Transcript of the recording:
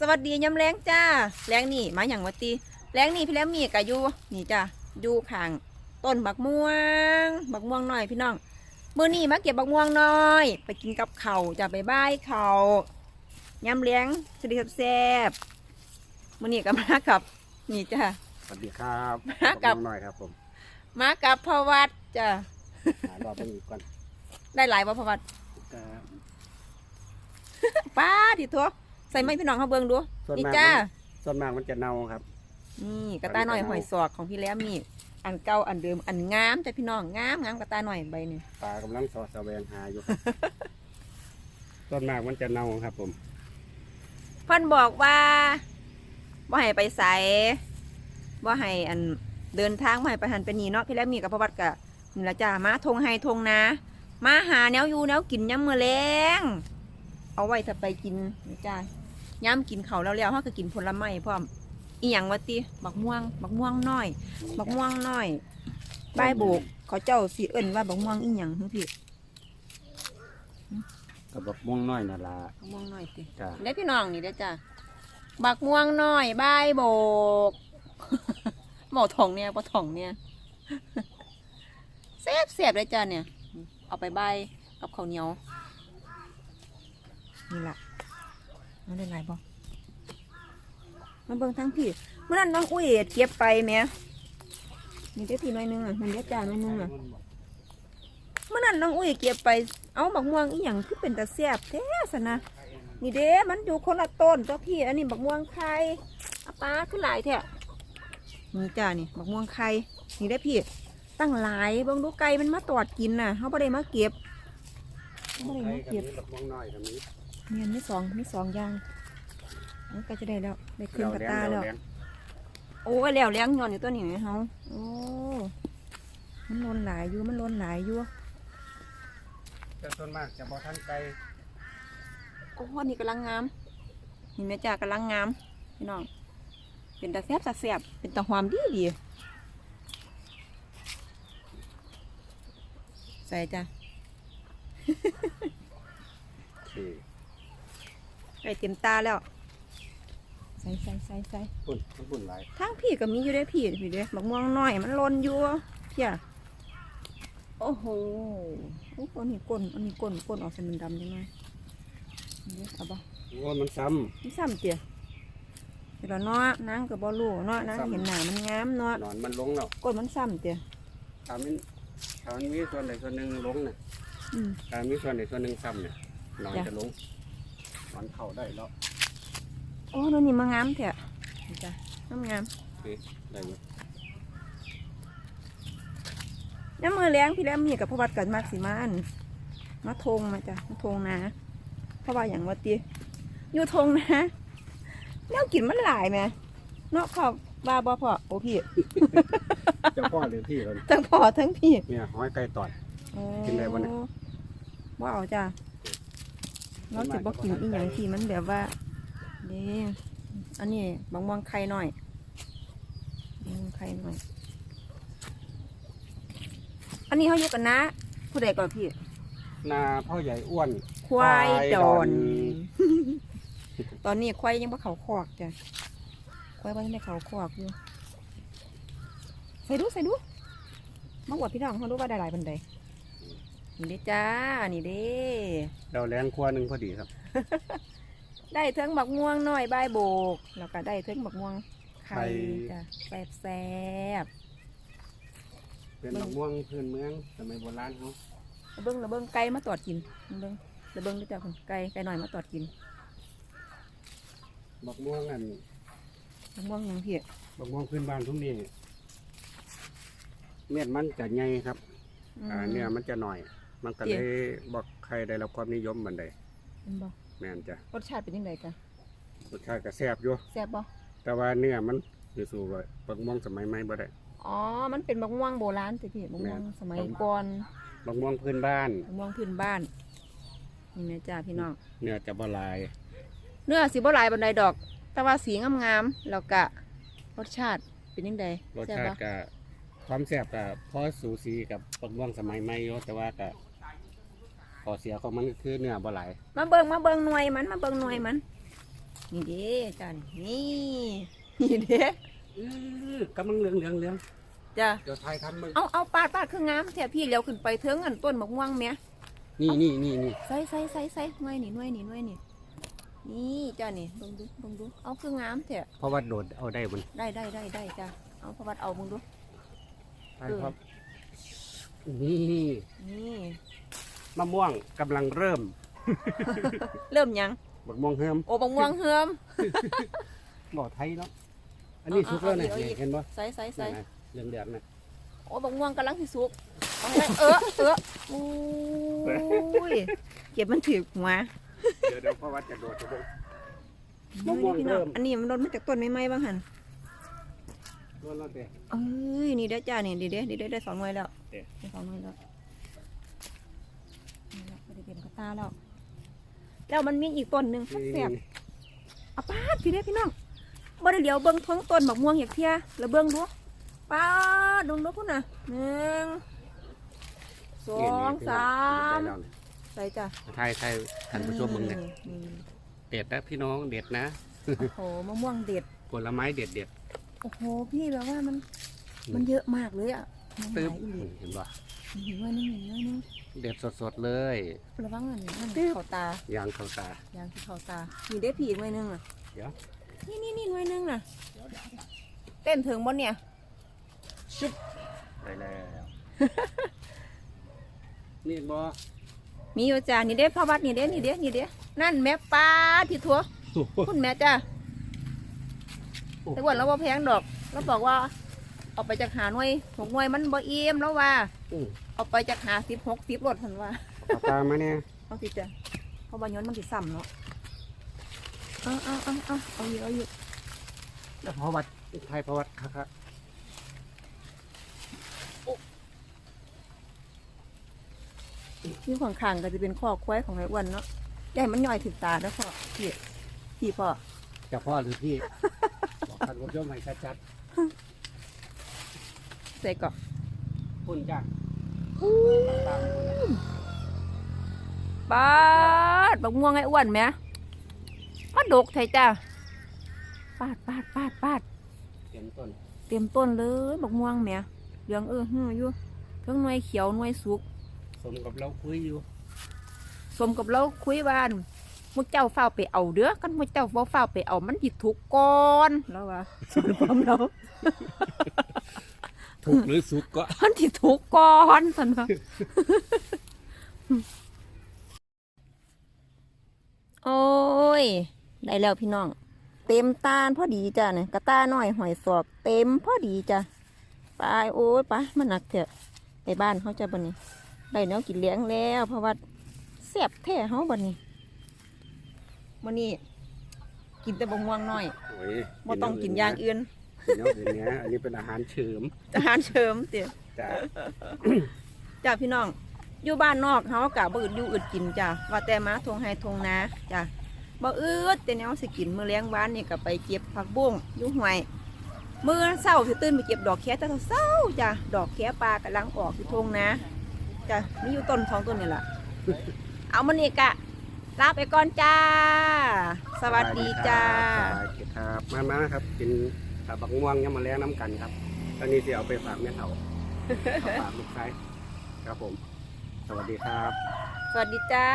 สวัสดียำแรงจ้าแรงนี่มาอย่างวัตีแรงนี่พี่แล้วมีกะอยู่นี่จ้าอยู่ข้างต้นบักม่วงบักม่วงน้อยพี่น้องมื้อนี้มาเก็บบักม่วงน้อย ไปกินกับเขาวจ้าไปบ้ายเขาวยำแรงสวัสดีครับแซ่บมื้อนี้ก็มากับนี่จ้าสวัสดีครับมากับผมหน่อยครับผม มากับพ่อวัดจ้าหารอบเป็นอีกก่อนได้หลายบ่พ่อวัดก็ป้าดิทัว ใส่ไม้พี่น้องเขาเบิ่งดูส่วนนี่มากจ้า มันส่วนมากมันจะเน่าครับ นี่กระต่ายหน่อยหอยสอกของพี่แล้วมีอันเก่าอันเดิมอันงามแต่พี่น้องงามงามกระต่ายหน่อยใบนี่ปลากำลังสอดแสวงหาอยู่ส่วนมากมันจะเน่าครับ ผม เพิ่นบอกว่าบ่ให้ไปใส่บ่ให้อันเดินทางบ่ให้ไปหันไปนี่เนาะพี่แล้วมีกับพระวัดกะนี่ละจ้ามาทงให้ทงนามาหาแนวอยู่แนวกินยามมื้อแลงเอาไว้ถ้าไปกินนี่จ้า ยามกินข้าวแล้วแล้วเฮาก็กินผลไม้พร้อมอีหยังวะติบักม่วงบักม่วงน้อยบักม่วงน้อยใบายโบกเขาเจ้าสิเอิ้นว่าบักม่วงอีหยังหึพี่กับบักม่วงน้อยน่ะล่ะบักม่วงน้อยติจ้าได้พี่น้องนี่ได้อจ้ะบักม่วงน้อยใบายโบก หมอทองเนี่ยปะทองเนี่ยเสียบเสียบเลยจ้ะเนี่ย เอาไปใบายกับข้าวเหนียวนี่ล่ะ มันได้หลายบ่มาเบิ่งทั้งพี่เมื่อนั้นน้องอุ้ยเก็บไปแหม่นี่ได้อพี่น้อยหนึงอะมันได้จานน้อยหนึงอะเมื่อนั้นน้องอุ้ยเก็บไป เอาบักม่วงอีหยังคือเป็นตาแซ่บแท้สนะนี่เด้มันอยู่คนละต้นเจ้าพี่ อันนี้บักม่วงไข่อาปลาขึ้นหลายแท้นี่จ้านี่บักม่วงไข่นี่ได้อพี่ ตั้งหลายเบิ่งดูไก่มันมาตอดกินน่ะเขาบ่ได้มาเก็บเขาบ่ได้มาเก็บ บักม่วงน้อยกับนี้เมียนมีสองมีสองอย่างมันก็จะได้แล้วได้ขึ้นกระตาแล้วเลี้ยงโอ้ยแล้วเลี้ยงย้อนอยู่ตัวนี้ไหมเฮาโอ้มันลนหลายอยู่มันลนหลายอยู่แต่ส่วนมากจะบ่ทันไกลโอ้อันนี้กำลังงามนี่แม่จ่ากำลังงามพี่น้อง เป็นตาแซ่บตาแซ่บเป็นตาหอมดีดีใส่จ้ะโอเคใส่เต็มตาแล้ว ใส่ใส่ใส่ใส่ปุ่นมันปุ่นหลายทั้งพี่ก็มีอยู่ได้อพี่พี่เด้อบักม่วงน้อยมันหลนอยู่เพียโอ้โหโอ้โหอันนี้ก้นอันนี้ก้นก้นออกเป็นดำๆใช่ไหมนี่เอาบ่โอ้มันซ้นี่ซ้ำเตี๋ยเดี๋ยวเนาะนางกับบอลูเนาะนางเห็นหนามันงามเนาะำนอนมันลงแล้วก้นมันซ้ำเตี๋ยถ้ามันถ้ามันมีส่วนใดส่วนหนึ่งลงน่ะอืมถ้ามีส่วนใดส่วนหนึ่งซ้ำเนี่ยนอนจ้ะจะลง นอนเข้าได้แล้วโอ้ตัวนี้มางามเถอะนี่จ้ะงามงามโอเคได้อยู่น้ำมือแรงพี่แล้วมีกับพระวัดกันมากสิมาอันมาทงมาจ้ะมาทงนะเพราะว่าอย่างว่าตีอยู่ทงนะแนวกินมันหลายไหมเนาะขอบว่าบ่พอโอ้พี่เจ้าพ่อหรือพี่เราทั้งพอทั้งพี่เนี่ยห้อยไก่ตอดกินได้บ่เนี่ยว่าเอาจ้ะ เราจะบอกกินอีหยังที่มันแบบว่าเด้อันนี้บางม่วงไข่หน่อยบางม่วงไข่หน่อย อันนี้เขาอยู่กันนะ ผู้ใดก่อนพี่ นาพ่อใหญ่อ้วนควายดอนควายดอน ตอนนี้ควายยังบ่เขาคอกจ้ะควายบ่ยังได้เขาคอกอยู่ใส่ดูใส่ดูมาอวดพี่น้องเขาดูว่าได้หลายบันได นี่เด้จ้า นี่เด้เราแรงครัวหนึ่งพอดีครับ ได้เทิงบักม่วงน้อยใบายโบก แล้วก็ได้เทิงบักม่วงไข่ ไข่จ้ะแซ่บแซ่บเป็นมะม่วงพื้นเมืองสมัยโบราณเขาๆระเบิ้งระเบิ้งไก่มาตอดกินระเบิ้งระเบิ้งด้วยจ้ะคนไก่ไก่หน่อยมาตอดกินมะม่วงอันบักม่วงหยังพี่มะม่วงพื้นบ้านทุกนี้เม็ดมันจะใหญ่ครับมอ่าเนื้อมันจะหน่อย มันก็เจี๊เลยยบอกใครได้รับความนิยมบันใดเห็นบ่แม่นจ้ะรสชาติเป็นยังไงกันรสชาติก็แซ่บอยู่แซ่บบ่แต่ว่าเนื้อมันอยู่สู่ว่ามะม่วงสมัยใหม่บ่ได้อ๋อ มันเป็นบักม่วงโบราณสิพี่บักม่วงแม่นสมัยก่อนมะม่วงพื้นบ้านบักม่วงพื้นบ้านนี่แม่จ้าพี่น้องเนื้อจะบ่หลาย เนื้อสีบ่หลายบันไดดอก แต่ว่าสีงามๆแล้วก็รสชาติเป็นยังไงรสแซ่บชาบ่ติก็ความแซ่บก็พอสูสีกับมะม่วงสมัยใหม่อยู่แต่ว่าก็ข้ อเสียของมันก็คือเนื้อบ่หลายมาเบิ่งมาเบิ่งหน่วยมันมาเบิ่งหน่วยมัน นี่เด้จ้านี่นี่เด้อื้อกำลังเหลืองเหลืองเหลืองจ้าเดี๋ยวทายทำมึงเอาเอาปาดปาดคืองามแท้พี่เลี้ยวขึ้นไปเทิงอันต้นมะม่วงแหม่นี่นี่นี่นี่ใส่ใส่ใส่ใส่หน่วยนี่หน่วยนี่หน่วยนี่นี่จ้านี่เบิ่งดูเบิ่งดูเอาคืองามแท้เพราะว่าโดดเอาได้บนได้ได้ได้ได้จ้าเอาพระวัดเอาเบิ่งดูทายครับนี่นี่ มะม่วงกำลังเริ่ม เริ่มยัง บักม่วงเฮิมโอ้มะม่วงเฮิมบ่อไทยเนาะ อันนี้เอาสุกแล้วเนี่ยเอาเอาเห็นบ่ใส่ใส่ใส่นั่นน่ะเหลืองเหลืองน่ะโอ้มะม่วงกำลังสิสุกเอาให้เออเออโอ้ยเก็บมันถือหัวเดี๋ยวเดี๋ยวพ่อวัดจะโดดจะโดดนี่มะม่วงพี่น้องเริ่ม อันนี้มันโดนมาจากต้นไม้ไม้บ้างหันโดนแล้วเด้เอ้ยนี่เด้อจ้านี่ดีเด้ดีเด้ได้สองหน่วยแล้วเอ๊ะได้สองหน่วยแล้วนี่แหละไม่ได้เต็มกระตาแล้วแล้วมันมีอีกต้นหนึ่งนี่แสบนี่เอาป้าดพี่เด้อพี่น้องบ่ได้เดี๋ยวเบิ่งท้องต้นบักม่วงอย่างเทียแล้วเบิ่งดูป้าดดูดูพุ่นน่ะหนึ่งสองสามได้แล้วเนี่ยใส่จ้ะไทยไทยท่านผู้ชมมึงเนี่ยนี่เด็ดนะพี่น้องเด็ดนะโอ้โหมะม่วงเด็ดผลไม้เด็ดเด็ดโอ้โหพี่แบบว่ามัน มันเยอะมากเลยอะมันหตึ๊บลายอีหลีเห็นป่ะเห็นว่านี่เห็นว่านี่ เด็ดสดๆเลยระวังอันนั่นเขาตายางเข้าตา ยางที่เขาตามีได้ผีอีกหน่วยหนึงอะเดี๋ยว นี่นี่นี่หน่วยหนึงน่ะเต้นถึงบนเนี่ยไปแล้ว นี่บ่มีอยู่จ้านี่เด้พ่อวัดนี่เด้นี่เด้นี่เด้นั่นแม่ปลาที่ทัวคุณแม่จ้าแต่ว่าเราบ่แพงดอกเราบอกว่า เอาไปจากหาหน่วยหกหน่วยมันบ่เอี่ยมแล้วว่าอืมเอาไปจากหาสิบหกสิบรถทันว่าเอาตามาเนี่ยเอาสิจ้ะเพราะว่าย้อนมันสิซ้ำเนาะเอาเอาเอาเอาเอาอยู่เอาอยู่แล้วพอวัดไทยพอวัดครับที่ข้างๆก็จะเป็นข้อควายของไอ้อ้วนเนาะอย่าให้มันย่อยถึงตาแล้วพ่อพี่พี่พ่อจะพ่อหรือพี่ บอกท่านผู้ชมให้ชัด ใส่กรอกๆพุ่นจ้าตามพุ่นน่ะปาดบักม่วงไอ้อ้วนไหมมาดกไทยจ้าปาดปาดปาดปาดเต็มต้นเตรียมต้นเลยบักม่วงแหม่เหลืองเออหืออยู่เทั้งหน่วยเขียวหน่วยสุกสมกับเราคุยอยู่สมกับเราคุยวานมุกเจ้าเฝ้าวไปเอาเด้อกันมุกเจ้าบ่เฝ้าวไปเอามันผิดทุกก่อนแล้วว่าส่วนความเรา ถูกหรือสุกก็มันผิดทุกก่อนสันว่าโอ้ย ได้แล้วพี่น้อง เต็มตาลพอดีจ้ะเนี่ยกระตาหน่อยหอยสอกเต็มพอดีจ้ะไปโอ้ยไปะมันหนักเถอะไปบ้านเขาจะบันนี้ได้แนวกินเลี้ยงแล้ว เพราะว่าแซ่บแท้เขาบันนี้วันนี้ กินแต่บะม่วงน้อยโอ้ยบ่ต้องกินอย่างอื่น กินอย่างอื่นเนี้ยอันนี้เป็นอาหารเฉิมอาหารเชิมเตี๋ยจ้าจ้าพี่น้อง อยู่บ้านนอกเขากะบ่อึดอยู่อึดกินจ้ะว่าแต่มาทงไฮทงนาจ้ะบ่อึดแต่แนวสิกินมื้อเลี้ยงบ้านนี่ก็ไปเก็บผักบุ้งอยู่ห้วยมื้อเช้าสิตื่นไปเก็บดอกแคแต่เช้าจ้ะดอกแค่ปลากำลังออกอยู่ทงนาจ้ะมีอยู่ต้นสองต้นนี่แหละเอามันนี่กะลาไปก่อนจ้า สวัสดีจ้าสบายดีครับ มามาครับกิน ตับบักม่วงยังมาแล้วน้ำกันครับตอนนี้สิเอาไปฝากแม่เฒ่าเอาฝากลูกชายครับผม สวัสดีครับ สวัสดีจ้า